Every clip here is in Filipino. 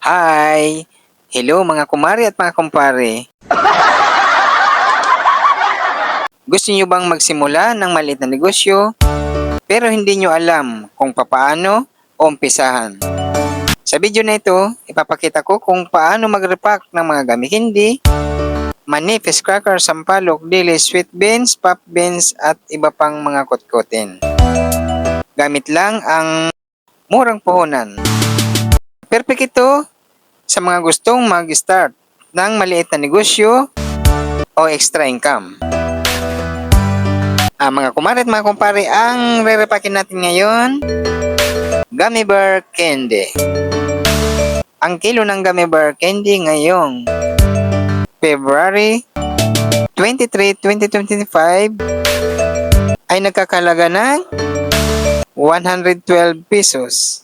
Hi! Hello mga kumari at mga kumpare. Gusto niyo bang magsimula ng maliit na negosyo pero hindi niyo alam kung papaano o umpisahan? Sa video na ito, ipapakita ko kung paano mag-repack ng mga gamit hindi, manipis, cracker, sampalok, dili, sweet beans, pop beans at iba pang mga kutkutin. Gamit lang ang murang puhunan. Perfect ito sa mga gustong mag-start ng maliit na negosyo o extra income. Ah, mga kumare at mga kumpare, ang re-repakin natin ngayon, gummy bear candy. Ang kilo ng gummy bear candy ngayong February 23, 2025 ay nagkakalaga ng 112 pesos.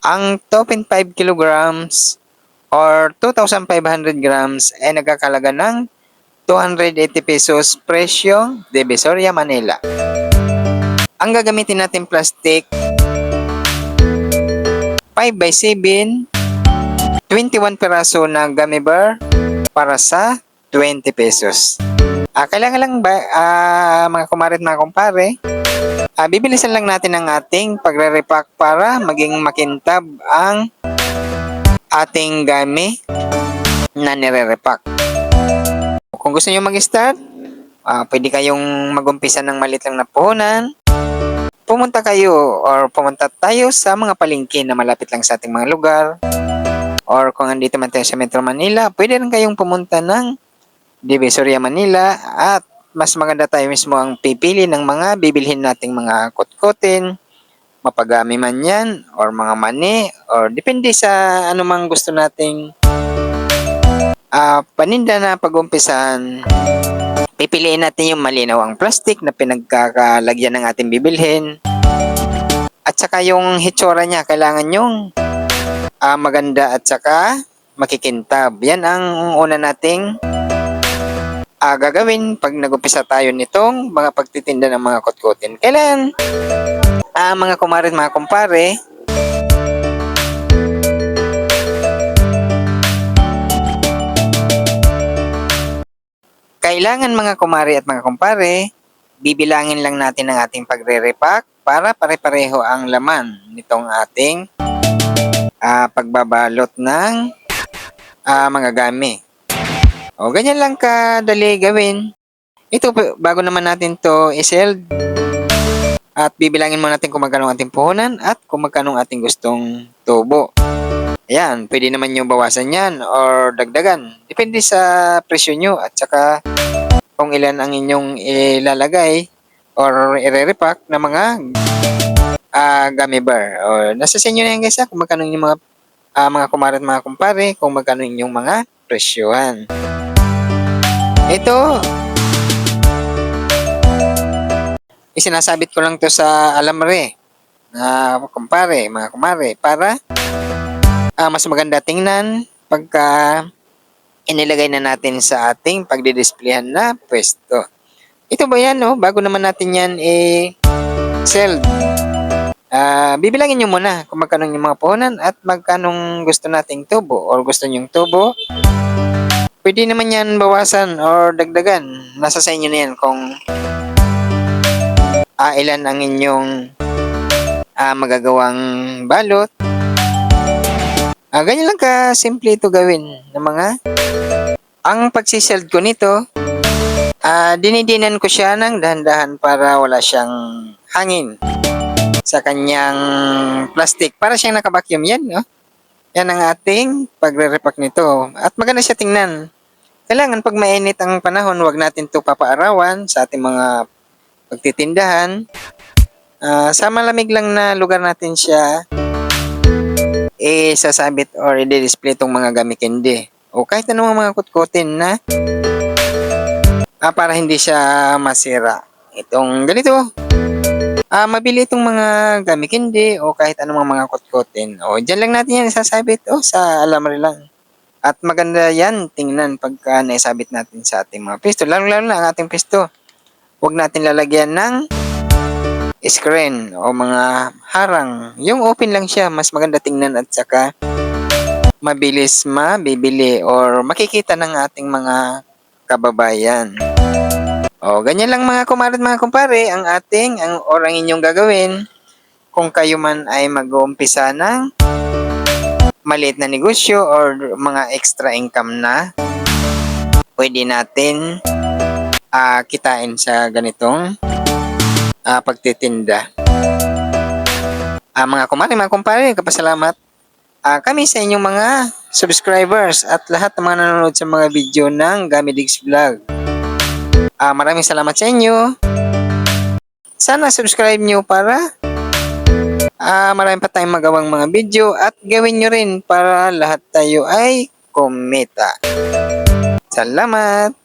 Ang Topin 5 kilograms or 2,500 grams ay nagkakalaga ng 280 pesos presyo Divisoria, Manila. Ang gagamitin natin plastic 5 by 7 21 peraso na gummy bear para sa 20 pesos. Ah, kailangan lang ba, ah, mga kumare at mga kumpare, ah, bibilisan lang natin ang ating pagre-repack para maging makintab ang ating gami na nire-repack. Kung gusto nyo mag-start, ah, pwede kayong mag-umpisa ng maliit lang na puhunan. Pumunta kayo or pumunta tayo sa mga palengke na malapit lang sa ating mga lugar. Or kung andito man tayo sa Metro Manila, pwede rin kayong pumunta ng Divisoria, Manila at mas maganda tayo mismo ang pipili ng mga bibilhin nating mga kutkutin, mapagami man yan, or mga mani, or depende sa anumang gusto nating ah paninda na pag-umpisahan. Pipiliin natin yung malinaw ang plastic na pinagkakalagyan ng ating bibilhin. At saka yung hitsura niya, kailangan yung ah, maganda at saka makikintab. Yan ang una nating ah, gagawin pag nag-umpisa tayo nitong mga pagtitinda ng mga kutkutin. Kailan ah, mga kumare at mga kumpare, kailangan mga kumare at mga kumpare, bibilangin lang natin ang ating pagre-repack para pare-pareho ang laman nitong ating ah, pagbabalot ng ah, mga gami. O ganyan lang kadali gawin. Ito bago naman natin to iseld at bibilangin mo natin kung magkano ang ating puhunan at kung magkano ang ating gustong tubo. Ayan, pwede naman yung bawasan yan or dagdagan. Depende sa presyo nyo at saka kung ilan ang inyong ilalagay or ire-repack na mga ah gummy bear. O, nasa sa inyo na yan guys ha, kung magkano yung mga ah, mga kumare at mga kumpare, kung magkano inyong mga presyohan. Ito, isinasabit ko lang to sa alamre na kumpare, mga kumare, para ah, mas maganda tingnan pagka inilagay na natin sa ating pagdidisplayhan na pwesto. Ito ba yan, no? Bago naman natin yan i-sell. Ah, bibilangin nyo muna kung magkano yung mga puhunan at magkanong gusto nating tubo or gusto nyong tubo. Pwede naman yan bawasan or dagdagan. Nasa sa inyo na yan kung ah, ilan ang inyong ah, magagawang balot. Ah, ganyan lang ka simple ito gawin ng mga ang pagsiseld ko nito ah, dinidinan ko siya ng dahan-dahan para wala siyang hangin sa kanyang plastic para siyang nakabacuum yan no? yan ang ating pagre-repack nito at maganda siya tingnan kailangan pag mainit ang panahon wag natin to papaarawan sa ating mga pagtitindahan Ah, sa malamig lang na lugar natin siya eh sasabit or i-display itong mga gamit hindi. O kahit anong mga kutkutin na ah, para hindi siya masira. Itong ganito. Ah, mabili itong mga gamit hindi o kahit anong mga kutkutin. O dyan lang natin yan isasabit. O sa alamri lang. At maganda yan tingnan pagka naisabit natin sa ating mga pisto. Lalo-lalo na ang ating pisto. Huwag natin lalagyan ng screen o mga harang. Yung open lang siya, mas maganda tingnan at saka mabilis mabibili or makikita ng ating mga kababayan. O, ganyan lang mga kumarat mga kumpare, ang ating, ang or ang inyong gagawin kung kayo man ay mag-uumpisa ng maliit na negosyo or mga extra income na pwede natin ah, kitain sa ganitong ah, pagtitinda. Ah, mga kumare, mga kumpare, kapasalamat ah, kami sa inyong mga subscribers at lahat ng mga nanonood sa mga video ng Gamidigs Vlog. Ah, maraming salamat sa inyo. Sana subscribe nyo para ah, marami pa tayong magawang mga video at gawin nyo rin para lahat tayo ay kumita. Salamat!